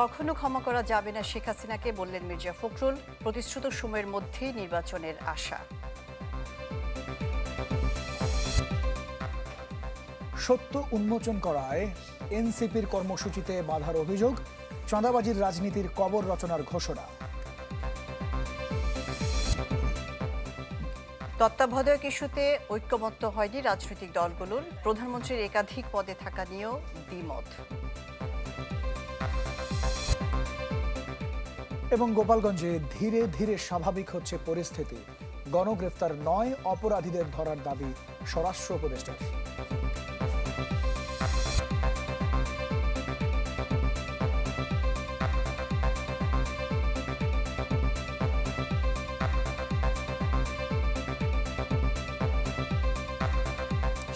কখনো ক্ষমা করা যাবে না শেখ হাসিনাকে বললেন মির্জা ফখরুল প্রতিশ্রুত সময়ের মধ্যেই নির্বাচনের আশা। সত্য উন্মোচন করায় এনসিপির কর্মসূচিতে বাধার অভিযোগ চাঁদাবাজির রাজনীতির কবর রচনার ঘোষণা। তত্ত্বাবধায়ক ইস্যুতে ঐক্যমত্য হয়নি রাজনৈতিক দলগুলোর। প্রধানমন্ত্রীর একাধিক পদে থাকা নিয়েও দ্বিমত। এবং গোপালগঞ্জে ধীরে ধীরে স্বাভাবিক হচ্ছে পরিস্থিতি। গণগ্রেফতার নয় অপরাধীদের ধরার দাবি স্বরাষ্ট্র উপদেষ্টার।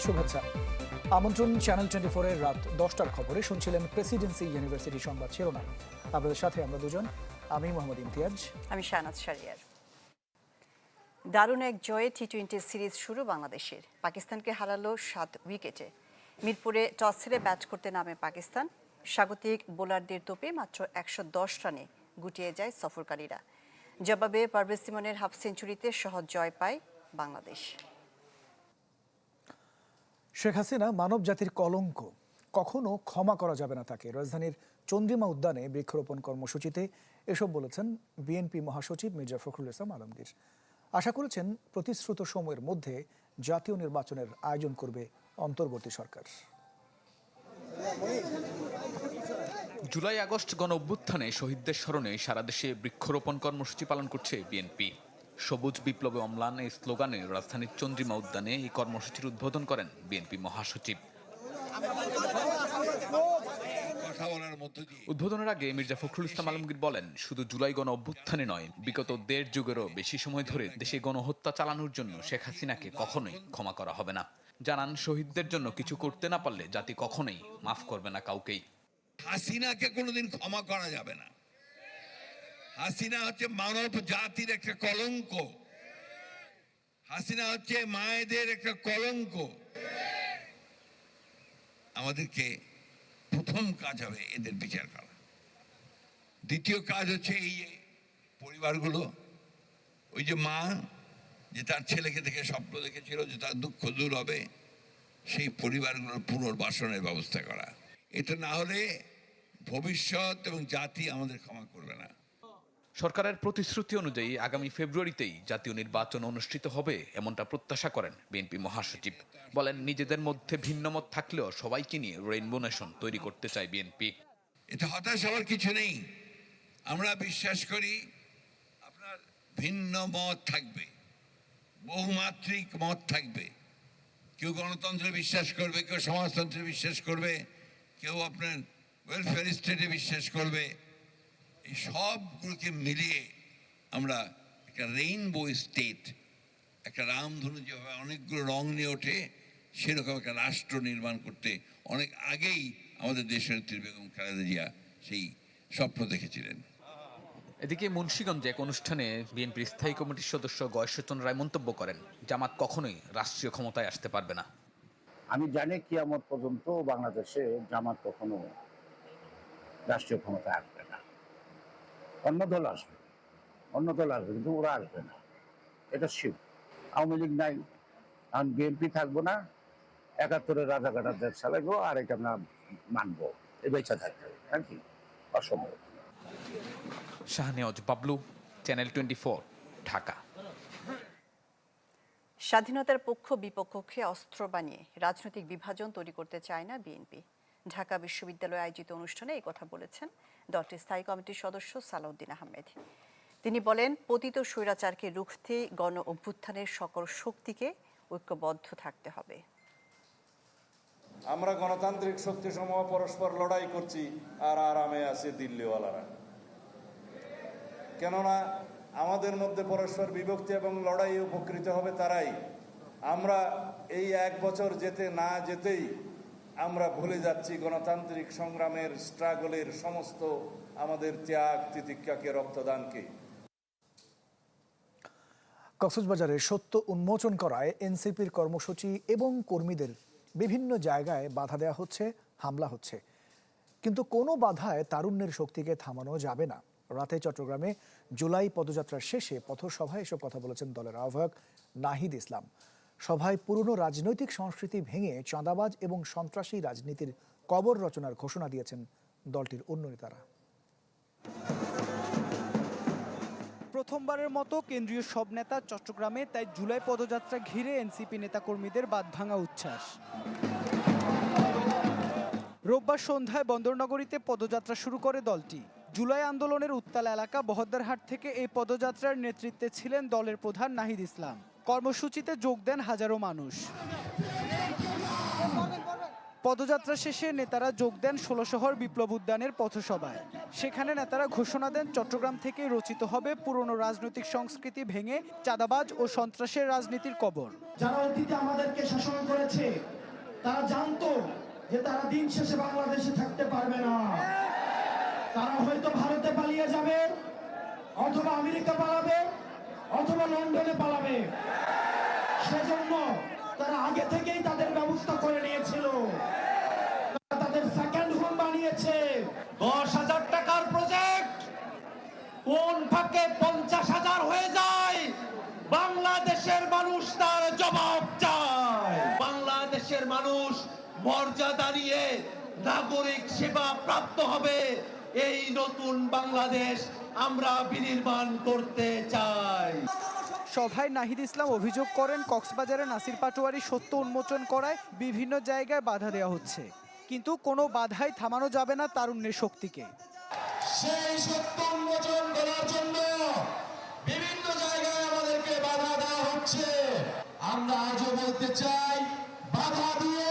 শুভেচ্ছা। আমন্ত্রণ চ্যানেল টোয়েন্টি ফোরের রাত দশটার খবরে শুনছিলেন প্রেসিডেন্সি ইউনিভার্সিটি সংবাদ শিরোনাম। আপনাদের সাথে আমরা দুজন আমি মোহাম্মদ ইমতিয়াজ। আমি শাহনাজ শারিয়ার দারুণ এক জয়ে টি টোয়েন্টি সিরিজ শুরু বাংলাদেশের। পাকিস্তানকে হারালো সাত উইকেটে। মিরপুরে টস হেরে ব্যাট করতে নামে পাকিস্তান। স্বাগতিক বোলারদের তোপে মাত্র একশো দশ রানে গুটিয়ে যায় সফরকারীরা। জবাবে পারভেজ সিমনের হাফ সেঞ্চুরিতে সহজ জয় পায় বাংলাদেশ। শেখ হাসিনা মানব জাতির কলঙ্ক। কখনো ক্ষমা করা যাবে না তাকে। রাজধানীর চন্দ্রিমা উদ্যানে বৃক্ষরোপণ কর্মসূচিতে এসব বলেছেন বিএনপি মহাসচিব মির্জা ফখরুল ইসলাম আলমগীর। আশা করেছেন প্রতিশ্রুত সময়ের মধ্যে জাতীয় নির্বাচনের আয়োজন করবে অন্তর্বর্তী সরকার। জুলাই, আগস্ট গণ অভ্যুত্থানে শহীদদের স্মরণে সারা দেশে বৃক্ষরোপণ কর্মসূচি পালন করছে বিএনপি। সবুজ বিপ্লবে অম্লান এই স্লোগানে রাজধানীর চন্দ্রিমা উদ্যানে এই কর্মসূচির উদ্বোধন করেন বিএনপি মহাসচিব। কথা মধ্য দিয়ে উদ্বোধনের আগে মির্জা ফখরুল ইসলাম আলমগীর বলেন, শুধু জুলাই গণ অভ্যুত্থানে নয়, বিগত দেড় যুগেরও বেশি সময় ধরে দেশে গণহত্যা চালানোর জন্য শেখ হাসিনাকে কখনোই ক্ষমা করা হবে না। জানান, শহীদদের জন্য কিছু করতে না পারলে জাতি কখনোই মাফ করবে না কাউকেই। হাসিনাকে কোনোদিন ক্ষমা করা যাবে না। হাসিনা হচ্ছে মানব জাতির একটা কলঙ্ক। হাসিনা হচ্ছে মায়েদের একটা কলঙ্ক। আমাদেরকে প্রথম কাজ হবে এদের বিচার করা। দ্বিতীয় কাজ হচ্ছে এই যে পরিবারগুলো, ওই যে মা, যে তার ছেলেকে দেখে স্বপ্ন দেখেছিল যে তার দুঃখ দূর হবে, সেই পরিবারগুলোর পুনর্বাসনের ব্যবস্থা করা। এটা না হলে ভবিষ্যৎ এবং জাতি আমাদের ক্ষমা করবে না। সরকারের প্রতিশ্রুতি অনুযায়ী আগামী ফেব্রুয়ারিতেই জাতীয় নির্বাচন অনুষ্ঠিত হবে, এমনটা প্রত্যাশা করেন বিএনপি মহাসচিব। বলেন, নিজেদের মধ্যে ভিন্নমত থাকলেও সবাইকে নিয়ে রেইনবো নেশন তৈরি করতে চায় বিএনপি। এতে হতাশ হওয়ার কিছু নেই। আমরা বিশ্বাস করি আপনার ভিন্ন মত থাকবে, বহুমাত্রিক মত থাকবে। কেউ গণতন্ত্রে বিশ্বাস করবে, কেউ সমাজতন্ত্রে বিশ্বাস করবে, কেউ আপনার ওয়েলফেয়ার স্টেটে বিশ্বাস করবে। সবগুলোকে মিলিয়ে আমরা একটা রেইনবো স্টেট একটা রামধনু যেভাবে অনেকগুলো রং নিয়ে ওঠে সেরকম একটা রাষ্ট্র নির্মাণ করতে অনেক আগেই আমাদের দেশনেত্রী বেগম খালেদা জিয়া সেই স্বপ্ন দেখেছিলেন। এদিকে মুন্সীগঞ্জে এক অনুষ্ঠানে বিএনপির স্থায়ী কমিটির সদস্য গয়েশ্বচন রায় মন্তব্য করেন জামাত কখনোই রাষ্ট্রীয় ক্ষমতায় আসতে পারবে না। আমি জানি কিয়ামত পর্যন্ত বাংলাদেশে জামাত কখনো রাষ্ট্রীয় ক্ষমতায় আসবে অন্য দল আসবে। অন্য দল আসবে কিন্তু ওরা আসবে না। এটা শিব আওয়ামী লীগ নাই এখন বিএনপি থাকব না একাত্তরের রাজাঘাটার দেশ চালাইবো আর এটা আমরা মানবো। এ বেচা থাকতে হবে আর কি? অসম্ভব। Shahnewaz Bablu channel twenty Dhaka. স্বাধীনতার পক্ষ বিপক্ষকে অস্ত্র বানিয়ে রাজনৈতিক বিভাজন তৈরি করতে চায় না বিএনপি ঢাকা বিশ্ববিদ্যালয়ে আয়োজিত অনুষ্ঠানে এই কথা বলেছেন দলটির স্থায়ী কমিটির সদস্য সালাউদ্দিন আহমেদ। তিনি বলেন, পতিত স্বৈরাচারকে রুখতে গণ অভ্যুত্থানের সকল শক্তিকে ঐক্যবদ্ধ থাকতে হবে। আমরা গণতান্ত্রিক শক্তিসমূহ পরস্পর লড়াই করছি আর আরামে আছে দিল্লিওয়ালারা। কেননা, আমাদের মধ্যে পরস্পর বিভক্তি এবং লড়াই উপকৃত হবে তারাই। আমরা এই এক বছর যেতে না যেতেই আমরা ভুলে যাচ্ছি গণতান্ত্রিক সংগ্রামের স্ট্রাগলের সমস্ত আমাদের ত্যাগ তিতিক্ষাকে, রক্তদানকে। কক্সবাজারে সত্য উন্মোচন করায় এনসিপির কর্মসূচি এবং কর্মীদের বিভিন্ন জায়গায় বাধা দেওয়া হচ্ছে, হামলা হচ্ছে। কিন্তু কোনো বাধায় তারুণ্যের শক্তিকে থামানো যাবে না। রাতে চট্টগ্রামে জুলাই পদযাত্রার শেষে পথসভায় এসব কথা বলেছেন দলের আহ্বায়ক নাহিদ ইসলাম। সভায় পুরনো রাজনৈতিক সংস্কৃতি ভেঙে চাঁদাবাজ এবং সন্ত্রাসী রাজনীতির কবর রচনার ঘোষণা দিয়েছেন দলটির অন্য নেতারা। প্রথমবারের মতো কেন্দ্রীয় সব নেতা চট্টগ্রামে, তাই জুলাই পদযাত্রা ঘিরে এনসিপি নেতাকর্মীদের বাঁধভাঙা উচ্ছ্বাস। রোববার সন্ধ্যায় বন্দরনগরীতে পদযাত্রা শুরু করে দলটি। জুলাই আন্দোলনের উত্তাল এলাকা বহদ্দারহাট থেকে এই পদযাত্রার নেতৃত্বে ছিলেন দলের প্রধান নাহিদ ইসলাম। কর্মসূচিতে যোগ দেন হাজারো মানুষ। পদযাত্রা শেষে নেতারা যোগ দেন ষোলশহর বিপ্লব উদ্যানের পথসভায়। সেখানে নেতারা ঘোষণা দেন, চট্টগ্রাম থেকে রচিত হবে পুরনো রাজনৈতিক সংস্কৃতি ভেঙে চাঁদাবাজ ও সন্ত্রাসের রাজনীতির কবর। যারা অতীতে আমাদেরকে শাসন করেছে, তারা জানতো যে তারা দিন শেষে বাংলাদেশে থাকতে পারবে না। তারা হয়তো ভারতে পালিয়ে যাবে, অথবা আমেরিকা পালাবে অথবা লন্ডনে পালাবে। সেজন্য তারা আগে থেকেই তাদের ব্যবস্থা করে নিয়েছিল। তাদের সেকেন্ড হোম বানিয়েছে। দশ হাজার টাকার প্রজেক্ট কোন ফাঁকে পঞ্চাশ হাজার হয়ে যায়? বাংলাদেশের মানুষ তার জবাব চায়। বাংলাদেশের মানুষ মর্যাদা নিয়ে নাগরিক সেবা প্রাপ্ত হবে। এই নতুন বাংলাদেশ আমরা বিনির্মাণ করতে চাই। সভায় নাহিদ ইসলাম অভিযোগ করেন কক্সবাজারে নাসির পাটোয়ারি সত্য উন্মোচন করায় বিভিন্ন জায়গায় বাধা দেওয়া হচ্ছে। কিন্তু কোনো বাধাই থামানো যাবে না তারুণ্যের শক্তিকে। সেই সত্য উন্মোচন করার জন্য বিভিন্ন জায়গায় আমাদেরকে বাধা দেওয়া হচ্ছে। আমরা আজও বলতে চাই বাধা দিয়ে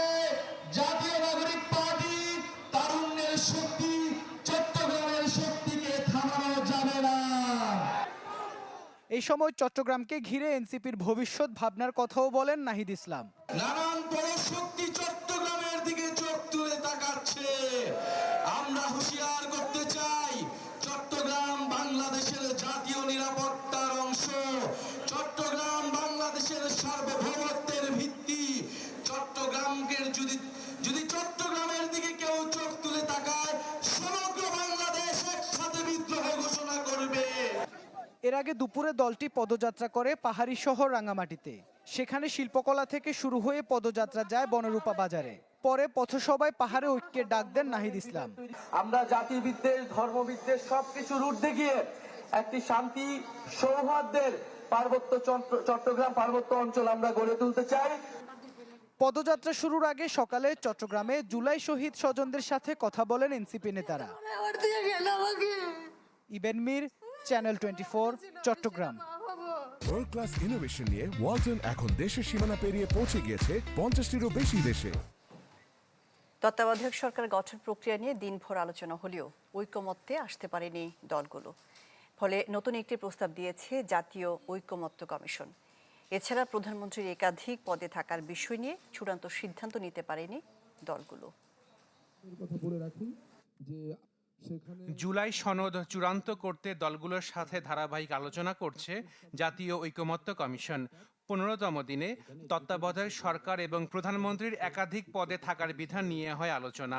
এই সময় চট্টগ্রামকে ঘিরে এনসিপির ভবিষ্যৎ ভাবনার কথাও বলেন নাহিদ ইসলাম। নানান বড় শক্তি আগে দুপুরে দলটি পদযাত্রা করে পাহাড়ি শহর রাঙামাটিতে। সেখানে শিল্পকলা থেকে শুরু হয়ে পদযাত্রা যায় বনরূপা বাজারে। পরে পথসভায় পাহাড়ে ঐক্যের ডাক দেন নাহিদ ইসলাম। আমরা জাতি বিদ্বেষ ধর্ম বিদ্বেষ সবকিছুর ঊর্ধ্বে গিয়ে একটি শান্তি সৌহার্দ্যের পার্বত্য চট্টগ্রাম পার্বত্য অঞ্চল আমরা গড়ে তুলতে চাই। পদযাত্রা শুরুর আগে সকালে চট্টগ্রামে জুলাই শহীদ স্বজনদের সাথে কথা বলেন এনসিপি নেতারা। Iben Mir channel twenty four Chattogram world class innovation নিয়ে ওয়ালটন এখন দেশের সীমানা পেরিয়ে পৌঁছে গিয়েছে পঞ্চাশটিরও বেশি দেশে। তত্ত্বাবধায়ক সরকার গঠন প্রক্রিয়া নিয়ে দিনভর আলোচনা হলেও ঐকমত্যে আসতে পারেনি দলগুলো। ফলে নতুন একটি প্রস্তাব দিয়েছে জাতীয় ঐকমত্য কমিশন। এছাড়া প্রধানমন্ত্রীর একাধিক পদে থাকার বিষয় নিয়ে চূড়ান্ত সিদ্ধান্ত নিতে পারেনি দলগুলো। জুলাই সনদ চূড়ান্ত করতে দলগুলোর সাথে ধারাবাহিক আলোচনা করছে জাতীয় ঐকমত্য কমিশন। পনেরোতম দিনে তত্ত্বাবধায়ক সরকার এবং প্রধানমন্ত্রীর একাধিক পদে থাকার বিধান নিয়ে হয় আলোচনা।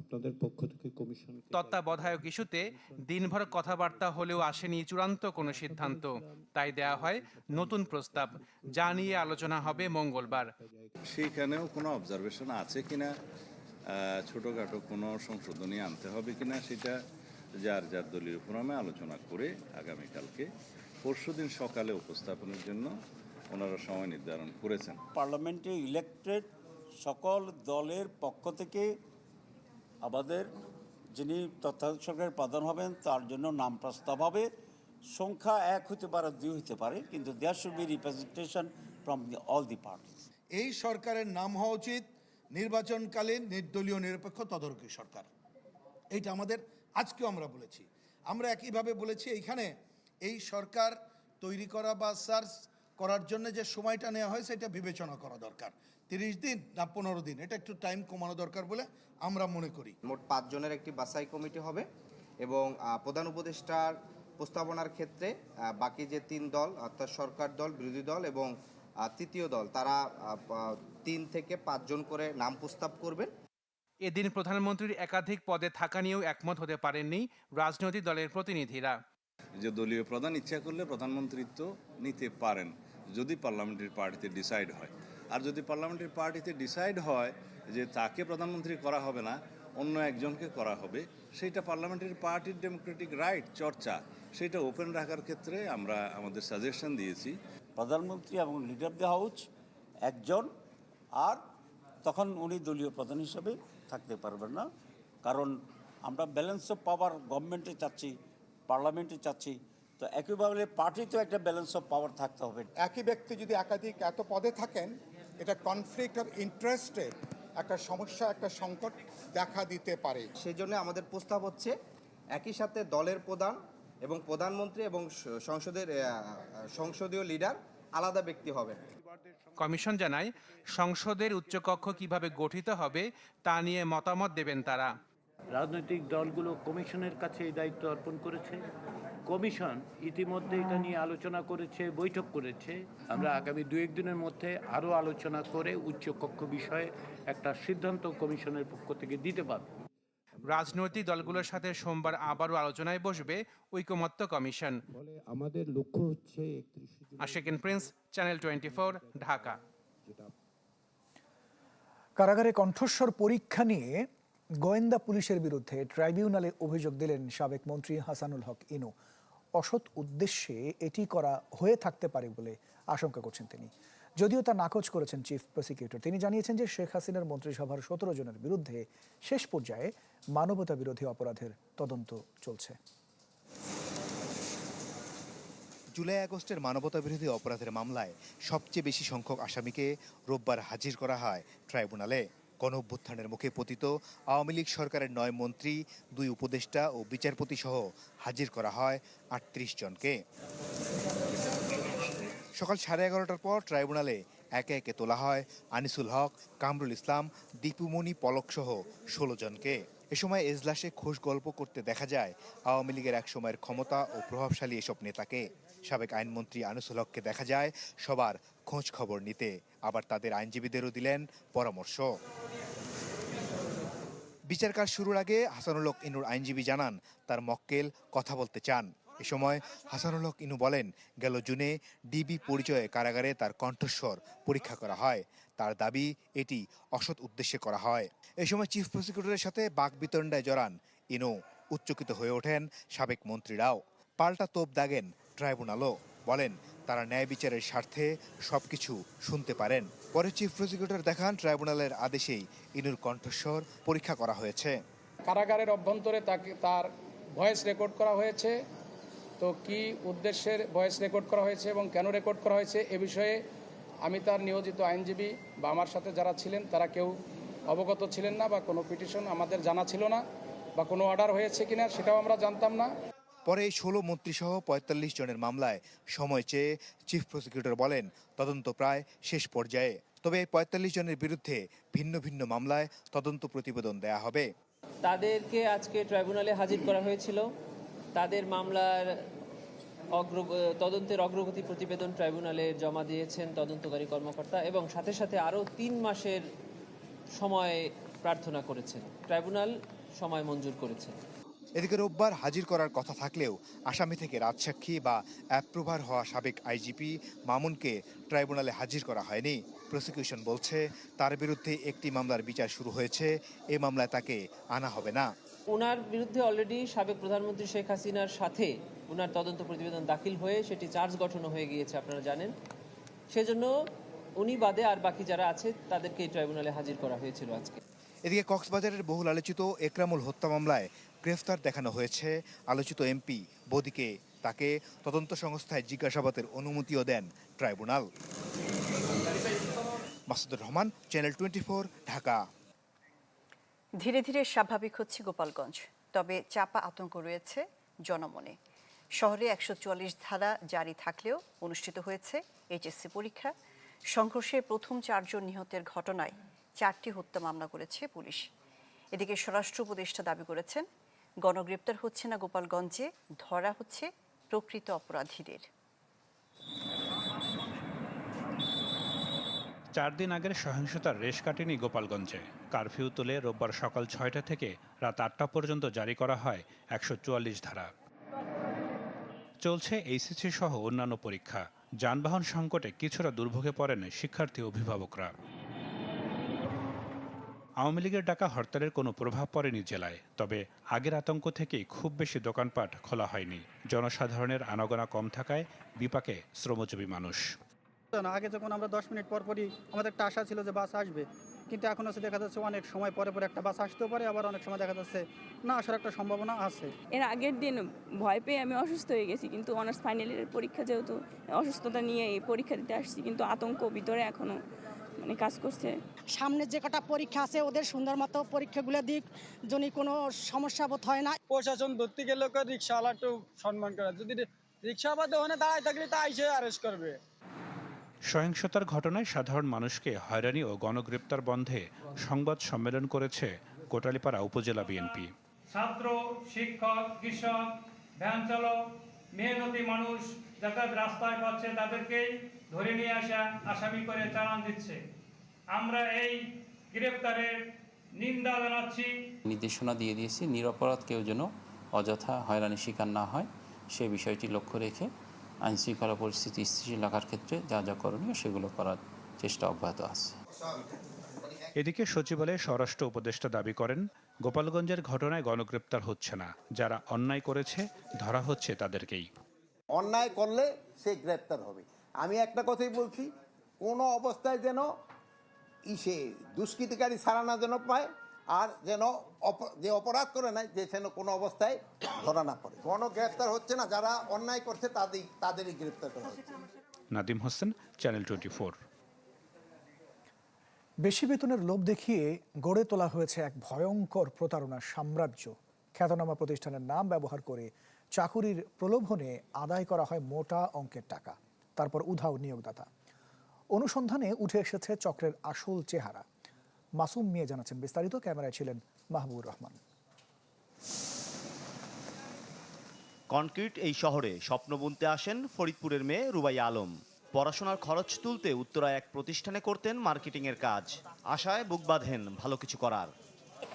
আপনাদের পক্ষ থেকে কমিশন তত্ত্বাবধায়ক ইস্যুতে দিনভর কথাবার্তা হলেও আসেনি চূড়ান্ত কোনো সিদ্ধান্ত। তাই দেয়া হয় নতুন প্রস্তাব যা নিয়ে আলোচনা হবে মঙ্গলবার। সেইখানেও কোনো অবজারভেশন আছে কিনা? ছোটখাটো কোনো সংশোধনী আনতে হবে কিনা সেটা যার যার দলীয় ফোরামে আলোচনা করে আগামীকালকে পরশুদিন সকালে উপস্থাপনের জন্য ওনারা সময় নির্ধারণ করেছেন। পার্লামেন্টে ইলেক্টেড সকল দলের পক্ষ থেকে আমাদের যিনি তত্ত্বাবধায়ক সরকারের প্রধান হবেন তার জন্য নাম প্রস্তাব হবে। সংখ্যা এক হতে পারে দুই হতে পারে কিন্তু there should be representation from all the parties এই সরকারের নাম হওয়া উচিত নির্বাচনকালীন নির্দলীয় নিরপেক্ষ তদারকি সরকার। এইটা আমাদের, আজকেও আমরা বলেছি। আমরা একইভাবে বলেছি, এইখানে এই সরকার তৈরি করা বা সার্চ করার জন্য যে সময়টা নেওয়া হয়, সেটা বিবেচনা করা দরকার। তিরিশ দিন না পনেরো দিন, এটা একটু টাইম কমানো দরকার বলে আমরা মনে করি। মোট পাঁচজনের একটি বাছাই কমিটি হবে এবং প্রধান উপদেষ্টার প্রস্তাবনার ক্ষেত্রে বাকি যে তিন দল, অর্থাৎ সরকার দল, বিরোধী দল এবং তৃতীয় দল তারা তিন থেকে পাঁচজন করে নাম প্রস্তাব করবেন। এদিন প্রধানমন্ত্রীর একাধিক পদে থাকা নিয়েও একমত হতে পারেননি রাজনৈতিক দলের প্রতিনিধিরা। যে দলীয় প্রধান ইচ্ছা করলে প্রধানমন্ত্রীত্ব নিতে পারেন যদি পার্লামেন্টারি পার্টিতে ডিসাইড হয়। আর যদি পার্লামেন্টারি পার্টিতে ডিসাইড হয় যে তাকে প্রধানমন্ত্রী করা হবে না অন্য একজনকে করা হবে সেইটা পার্লামেন্টারি পার্টির ডেমোক্রেটিক রাইট চর্চা সেটা ওপেন রাখার ক্ষেত্রে আমরা আমাদের সাজেশন দিয়েছি। প্রধানমন্ত্রী এবং লিডার অফ দ্য হাউস একজন আর তখন উনি দলীয় প্রধান হিসেবে থাকতে পারবেন না। কারণ আমরা ব্যালেন্স অফ পাওয়ার গভর্নমেন্টে চাচ্ছি পার্লামেন্টে চাচ্ছি তো একইভাবে পার্টিতেও একটা ব্যালেন্স অফ পাওয়ার থাকতে হবে। একই ব্যক্তি যদি একাধিক এত পদে থাকেন এটা কনফ্লিক্ট অফ ইন্টারেস্টের একটা সমস্যা একটা সংকট দেখা দিতে পারে। সেই জন্য আমাদের প্রস্তাব হচ্ছে একই সাথে দলের প্রধান এবং প্রধানমন্ত্রী এবং সংসদের সংসদীয় লিডার আলাদা ব্যক্তি হবেন। কমিশন জানায় সংসদের উচ্চকক্ষ কীভাবে গঠিত হবে তা নিয়ে মতামত দেবেন তারা। রাজনৈতিক দলগুলো কমিশনের কাছে এই দায়িত্ব অর্পণ করেছে। কমিশন ইতিমধ্যে এটা নিয়ে আলোচনা করেছে বৈঠক করেছে। আমরা আগামী দু একদিনের মধ্যে আরও আলোচনা করে উচ্চকক্ষ বিষয়ে একটা সিদ্ধান্ত কমিশনের পক্ষ থেকে দিতে পারব। রাজনৈতিক দলগুলোর সাথে সোমবার আবারও আলোচনায় বসবে ঐকমত্য কমিশন। আমাদের লক্ষ্য হচ্ছে আশেকিন প্রিন্স চ্যানেল টোয়েন্টি ঢাকা। কারাগারে কণ্ঠস্বর পরীক্ষা নিয়ে গোয়েন্দা পুলিশের বিরুদ্ধে ট্রাইব্যুনালে অভিযোগ দিলেন সাবেক মন্ত্রী হাসানুল হক ইনু। অসৎ উদ্দেশ্যে এটি করা হয়ে থাকতে পারে বলে আশঙ্কা করছেন তিনি। যদিও তা নাকচ করেছেন চিফ প্রসিকিউটর। তিনি জানিয়েছেন যে শেখ হাসিনার মন্ত্রিসভার সতেরো জনের বিরুদ্ধে শেষ পর্যায়ে মানবতা বিরোধী অপরাধের তদন্ত চলছে। জুলাই আগস্টের মানবতা বিরোধী অপরাধের মামলায় সবচেয়ে বেশি সংখ্যক আসামিকে রোববার হাজির করা হয় ট্রাইব্যুনালে। গণ অভ্যুত্থানের মুখে পতিত আওয়ামী লীগ সরকারের নয় মন্ত্রী, দুই উপদেষ্টা ও বিচারপতি সহ হাজির করা হয় আটত্রিশ জনকে। সকাল সাড়ে এগারোটার পর ট্রাইব্যুনালে একে একে তোলা হয় আনিসুল হক, কামরুল ইসলাম, দীপুমণি পলক সহ ষোলো জনকে। এ সময় এজলাসে খোশ গল্প করতে দেখা যায় আওয়ামী লীগের এক সময়ের ক্ষমতা ও প্রভাবশালী এসব নেতাকে। সাবেক আইনমন্ত্রী আনিসুল হককে দেখা যায় সবার খোঁজ খবর নিতে। আবার তাদের আইনজীবীদেরও দিলেন পরামর্শ। বিচারকার শুরুর আগে হাসানুল হক ইনুর আইনজীবী জানান, তার মক্কেল কথা বলতে চান। এ সময় হাসানুল হক ইনু বলেন, গেল জুনে ডিবি পরিচয়ে কারাগারে তার কণ্ঠস্বর পরীক্ষা করা হয়। তার দাবি এটি অসৎ উদ্দেশ্যে করা হয়। এ সময় চিফ প্রসিকিউটরের সাথে বাক বিতণ্ডায় জড়ান ইনু। উচ্চকিত হয়ে ওঠেন সাবেক মন্ত্রীরাও। পাল্টা তোপ দাগেন ট্রাইব্যুনালও। বলেন, তারা ন্যায় বিচারের স্বার্থে সবকিছু শুনতে পারেন। পরে চিফ প্রসিকিউটর দেখান ট্রাইব্যুনালের আদেশেই ইনুর কণ্ঠস্বর পরীক্ষা করা হয়েছে। কারাগারের অভ্যন্তরে তাকে, তার ভয়েস রেকর্ড করা হয়েছে। তো কি উদ্দেশ্যের ভয়েস রেকর্ড করা হয়েছে এবং কেন রেকর্ড করা হয়েছে এ বিষয়ে আমি তার নিয়োজিত আইনজীবী বা আমার সাথে যারা ছিলেন তারা কেউ অবগত ছিলেন না বা কোনো পিটিশন আমাদের জানা ছিল না বা কোনো অর্ডার হয়েছে কিনা সেটাও আমরা জানতাম না। পরে ষোলো মন্ত্রীসহ পঁয়তাল্লিশ জনের মামলায় সময় চেয়ে চিফ প্রসিকিউটর বলেন তদন্ত প্রায় শেষ পর্যায়ে। তবে পঁয়তাল্লিশ জনের বিরুদ্ধে ভিন্ন ভিন্ন মামলায় তদন্ত প্রতিবেদন দেয়া হবে। তাদেরকে আজকে ট্রাইব্যুনালে হাজির করা হয়েছিল। তাদের মামলার অগ্র তদন্তের অগ্রগতি প্রতিবেদন ট্রাইব্যুনালে জমা দিয়েছেন তদন্তকারী কর্মকর্তা এবং সাথে সাথে আরও তিন মাসের সময় প্রার্থনা করেছেন। ট্রাইব্যুনাল সময় মঞ্জুর করেছে। এদিকে রোববার হাজির করার কথা থাকলেও আসামি থেকে রাজসাক্ষী বা অ্যাপ্রুভার হওয়া সাবেক আইজিপি মামুনকে ট্রাইব্যুনালে হাজির করা হয়নি। প্রসিকিউশন বলছে তার বিরুদ্ধে একটি মামলার বিচার শুরু হয়েছে এ মামলায় তাকে আনা হবে না। ওনার বিরুদ্ধে অলরেডি সাবেক প্রধানমন্ত্রী শেখ হাসিনার সাথে ওনার তদন্ত প্রতিবেদন দাখিল হয়ে সেটি চার্জ গঠন হয়ে গিয়েছে আপনারা জানেন। সেজন্য উনি বাদে আর বাকি যারা আছে তাদেরকে এই ট্রাইব্যুনালে হাজির করা হয়েছিল আজকে। এদিকে কক্সবাজারের বহুল আলোচিত একরামুল হত্যা মামলায় গ্রেফতার দেখানো হয়েছে। আলোচিত এমপি বদিকে তাকে তদন্ত সংস্থায় জিজ্ঞাসাবাদের অনুমতিও দেন tribunal. Masudur Rahman channel twenty Dhaka. ধীরে ধীরে স্বাভাবিক হচ্ছে গোপালগঞ্জ, তবে চাপা আতঙ্ক রয়েছে জনমনে। শহরে একশো চুয়াল্লিশ ধারা জারি থাকলেও অনুষ্ঠিত হয়েছে এইচএসসি পরীক্ষা। সংঘর্ষে প্রথম চারজন নিহতের ঘটনায় চারটি হত্যা মামলা করেছে পুলিশ। এদিকে স্বরাষ্ট্র উপদেষ্টা দাবি করেছেন, গণগ্রেপ্তার হচ্ছে না গোপালগঞ্জে, ধরা হচ্ছে প্রকৃত অপরাধীদের। চার দিন আগের সহিংসতার রেশ কাটেনি গোপালগঞ্জে। কারফিউ তুলে রোববার সকাল ছয়টা থেকে রাত আটটা পর্যন্ত জারি করা হয় একশো চুয়াল্লিশ ধারা। চলছে এইচএসসি সহ অন্যান্য পরীক্ষা। যানবাহন সংকটে কিছুটা দুর্ভোগে পড়েন শিক্ষার্থী অভিভাবকরা। আওয়ামী লীগের ডাকা হরতালের কোনো প্রভাব পড়েনি জেলায়, তবে আগের আতঙ্ক থেকেই খুব বেশি দোকানপাট খোলা হয়নি। জনসাধারণের আনাগোনা কম থাকায় বিপাকে শ্রমজীবী মানুষ। না। আগে যখন আমরা দশ মিনিট পর পরই আমাদের একটা আশা ছিল যে বাস আসবে কিন্তু এখন হচ্ছে দেখা যাচ্ছে অনেক সময় পরে পরে একটা বাস আসতেও পারে আবার অনেক সময় দেখা যাচ্ছে না আসার একটা সম্ভাবনা আছে। এর আগের দিন ভয় পেয়ে আমি অসুস্থ হয়ে গেছি কিন্তু অনার্স ফাইনাল ইয়ারের পরীক্ষা যেহেতু অসুস্থতা নিয়ে এই পরীক্ষা দিতে আসছি কিন্তু আতঙ্ক ভিতরে এখনও মানে কাজ করছে। সামনে যে কটা পরীক্ষা আছে ওদের সুন্দর মতো পরীক্ষাগুলো দিক যেন কোনো সমস্যা বোধ হয় না। প্রশাসন ধরতে গেলে রিক্সাওয়ালা একটু সম্মান করে। যদি রিক্সা আবার ওখানে দাঁড়ায় থাকলে তা আইসে অ্যারেস্ট করবে। সহিংসতার ঘটনায় সাধারণ মানুষকে হয়রানি ও গণগ্রেপ্তার বন্ধে সংবাদ সম্মেলন করেছে কোটালীপাড়া উপজেলা বিএনপি। ছাত্র শিক্ষক কৃষক ভ্যান চালক মেহনতি মানুষ যাতায়াত রাস্তায় পাচ্ছে তাদেরকেই ধরে নিয়ে আসা আসামি করে চালান দিচ্ছে। আমরা এই গ্রেপ্তারের নিন্দা জানাচ্ছি। নির্দেশনা দিয়ে দিয়েছি নিরপরাধ কেউ যেন অযথা হয়রানি শিকার না হয় সে বিষয়টি লক্ষ্য রেখে আইন শৃঙ্খলা পরিস্থিতি স্থিতিশীল রাখার ক্ষেত্রে যা যা করণীয় সেগুলো করার চেষ্টা অব্যাহত আছে। এদিকে সচিবালয়ে স্বরাষ্ট্র উপদেষ্টা দাবি করেন গোপালগঞ্জের ঘটনায় গণগ্রেপ্তার হচ্ছে না যারা অন্যায় করেছে ধরা হচ্ছে তাদেরকেই। অন্যায় করলে সে গ্রেপ্তার হবে। আমি একটা কথাই বলছি কোনো অবস্থায় যেন ইসে দুষ্কৃতিকারী সারানা যেন পায় আর যেন অপ- যে অপরাধ করে নাই যে যেন কোনো অবস্থায় ধরা না পড়ে। গণগ্রেপ্তার হচ্ছে না যারা অন্যায় করছে তাদের তাদেরই গ্রেপ্তার করা হচ্ছে। নাদিম হোসেন চ্যানেল টোয়েন্টি বেশি বেতনের লোভ দেখিয়ে গড়ে তোলা হয়েছে এক ভয়ঙ্কর প্রতারণার সাম্রাজ্য। খ্যাতনামা প্রতিষ্ঠানের নাম ব্যবহার করে চাকুরির প্রলোভনে আদায় করা হয় মোটা অঙ্কের টাকা তারপর উধাও নিয়োগদাতা। অনুসন্ধানে উঠে এসেছে চক্রের আসল চেহারা। মাসুম মিয়া জানাচ্ছেন বিস্তারিত ক্যামেরায় ছিলেন মাহবুবুর রহমান। কনক্রিট এই শহরে স্বপ্ন বুনতে আসেন ফরিদপুরের মেয়ে রুবাই আলম। পড়াশোনার খরচ তুলতে উত্তরায় এক প্রতিষ্ঠানে করতেন মার্কেটিংয়ের কাজ। আশায় বুক বাঁধেন ভালো কিছু করার।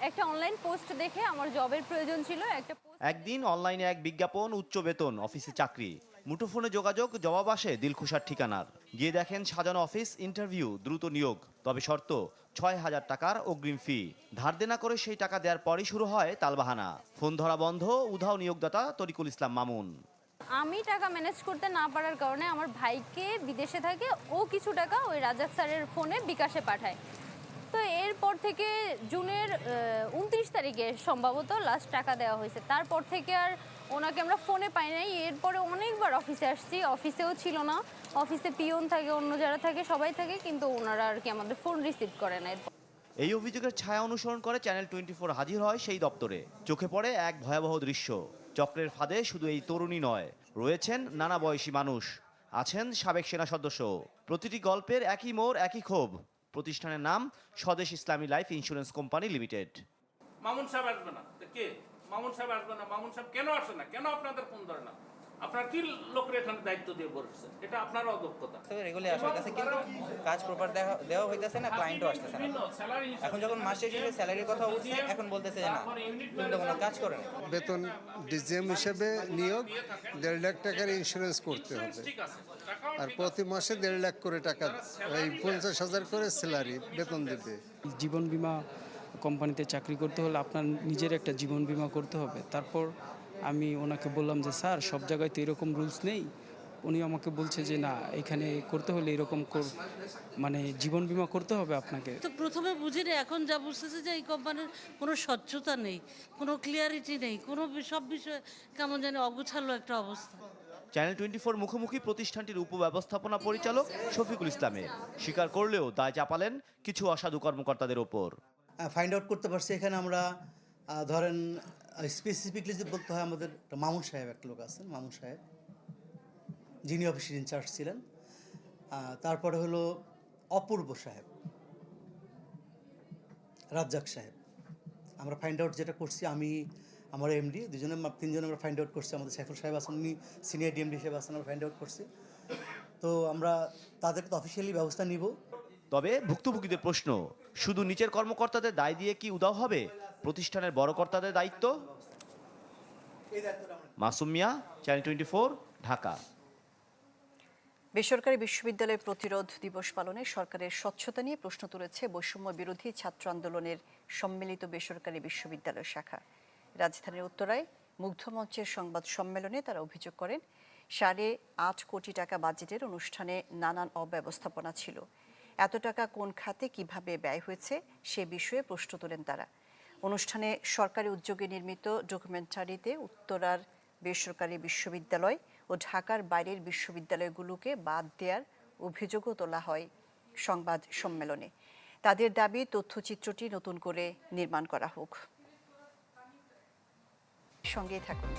একটা অনলাইন পোস্ট দেখে আমার জবের প্রয়োজন ছিল একটা একদিন অনলাইনে এক বিজ্ঞাপন উচ্চ বেতন অফিসে চাকরি। মুঠোফোনে যোগাযোগ জবাব আসে দিলখুশার ঠিকানার। গিয়ে দেখেন সাজানো অফিস ইন্টারভিউ দ্রুত নিয়োগ। তবে শর্ত, ছয় হাজার টাকার অগ্রিম ফি ধার দেনা করে সেই টাকা দেওয়ার পরই শুরু হয় তালবাহানা। ফোন ধরা বন্ধ, উধাও নিয়োগদাতা তরিকুল ইসলাম মামুন। আমি টাকা ম্যানেজ করতে না পারার কারণে আমার ভাইকে বিদেশে থাকে, ও কিছু টাকা ওই রাজাক স্যারের ফোনে বিকাশে পাঠায়। তো এরপর থেকে জুনের উনত্রিশ তারিখে সম্ভবত লাস্ট টাকা দেওয়া হয়েছে। তারপর থেকে আর ওনাকে আমরা ফোনে পাই নাই। এরপরে অনেকবার অফিসে আসছি। অফিসেও ছিল না। অফিসে পিয়ন থাকে অন্য যারা থাকে সবাই থাকে কিন্তু ওনারা আর কি আমাদের ফোন রিসিভ করে না। এরপর এই অভিযোগের ছায়া অনুসরণ করে চ্যানেল টোয়েন্টি ফোর হাজির হয় সেই দপ্তরে। চোখে পড়ে এক ভয়াবহ দৃশ্য। চক্রের ফাঁদে শুধু এই তরুণী নয় রয়েছেন নানা বয়সী মানুষ। আছেন সাবেক সেনা সদস্য। প্রতিটি গল্পের একই মোড় একই ক্ষোভ। প্রতিষ্ঠানের নাম Swadesh Islami life insurance company limited. Mamun Saheb আসবে না। কে? মামুন সাহেব আসবে না মামুন সাহেব কেন আসে না? কেন আপনাদের ফোন ধরে না? আপনার কি লোকের এখানে দায়িত্ব দিয়ে বসছেন এটা আপনার অদক্ষতা। রেগুলার আসা হইতেছে কিন্তু কাজ প্রপার দেওয়া দেওয়া হইতেছে না ক্লায়েন্টও আসতেছে না। এখন যখন মাস শেষ হয়ে স্যালারির কথা উঠছে এখন বলতেছে যে না তুমি তো কোনো কাজ করে না। বেতন ডিজিএম হিসেবে নিয়োগ দেড় লাখ টাকার ইন্স্যুরেন্স করতে হবে। আর প্রতি মাসে দেড় লাখ করে টাকা এই পঞ্চাশ হাজার করে স্যালারি বেতন দেবে। জীবন বীমা কোম্পানিতে চাকরি করতে হলে আপনার নিজের একটা জীবন বীমা করতে হবে। তারপর আমি ওনাকে বললাম যে স্যার সব জায়গায় তো এরকম রুলস নেই। উনি আমাকে বলছে যে না এখানে করতে হলে এরকম কর- মানে জীবন বীমা করতে হবে আপনাকে। তো প্রথমে বুঝিনি এখন যা বুঝতেছে যে এই কোম্পানির কোনো স্বচ্ছতা নেই কোনো ক্লিয়ারিটি নেই কোনো সব বিষয়ে কেমন জানি অগোছালো একটা অবস্থা। চ্যানেল টোয়েন্টি ফোর মুখোমুখি প্রতিষ্ঠানটির উপব্যবস্থাপনা পরিচালক শফিকুল ইসলামের। স্বীকার করলেও দায় চাপালেন কিছু অসাধু কর্মকর্তাদের ওপর। ফাইন্ড আউট করতে পারছি। এখানে আমরা ধরেন স্পেসিফিকলি যে বলতে হয়, আমাদের মামুন সাহেব একটা লোক আছেন, মামুন সাহেব। যিনি অফিসের ইনচার্জ ছিলেন। তারপরে হলো অপূর্ব সাহেব, রাজ্জাক সাহেব। আমরা ফাইন্ড আউট যেটা করছি, আমি, আমার এমডি দুজনে, তিনজনে আমরা ফাইন্ড আউট করছি। আমাদের সাইফুল সাহেব আছেন, উনি সিনিয়র ডিএমডি সাহেব আছেন, আমরা ফাইন্ড আউট করছি। তো আমরা তাদের তো অফিসিয়ালি ব্যবস্থা নিব। তবে ভুক্তভোগীদের প্রশ্ন, শুধু নিচের কর্মকর্তাদের দায় দিয়ে কি উদাও হবে? প্রতিষ্ঠানের বড় কর্তাদের দায়িত্ব? Masum Mia channel twenty Dhaka. বেসরকারি বিশ্ববিদ্যালয়ের প্রতিরোধ দিবস পালনে সরকারের স্বচ্ছতা নিয়ে প্রশ্ন তুলেছে বৈষম্য বিরোধী ছাত্র আন্দোলনের সম্মিলিত বেসরকারি বিশ্ববিদ্যালয় শাখা। রাজধানীর উত্তরায় মুগ্ধ মঞ্চের সংবাদ সম্মেলনে তারা অভিযোগ করেন, সাড়ে আট কোটি টাকা বাজেটের অনুষ্ঠানে নানান অব্যবস্থাপনা ছিল। এত টাকা কোন খাতে কীভাবে ব্যয় হয়েছে সে বিষয়ে প্রশ্ন তোলেন তারা। অনুষ্ঠানে সরকারি উদ্যোগে নির্মিত ডকুমেন্টারিতে উত্তরার বেসরকারি বিশ্ববিদ্যালয় ও ঢাকার বাইরের বিশ্ববিদ্যালয়গুলোকে বাদ দেওয়ার অভিযোগও তোলা হয় সংবাদ সম্মেলনে। তাদের দাবি, তথ্যচিত্রটি নতুন করে নির্মাণ করা হোক। সঙ্গেই থাকুন।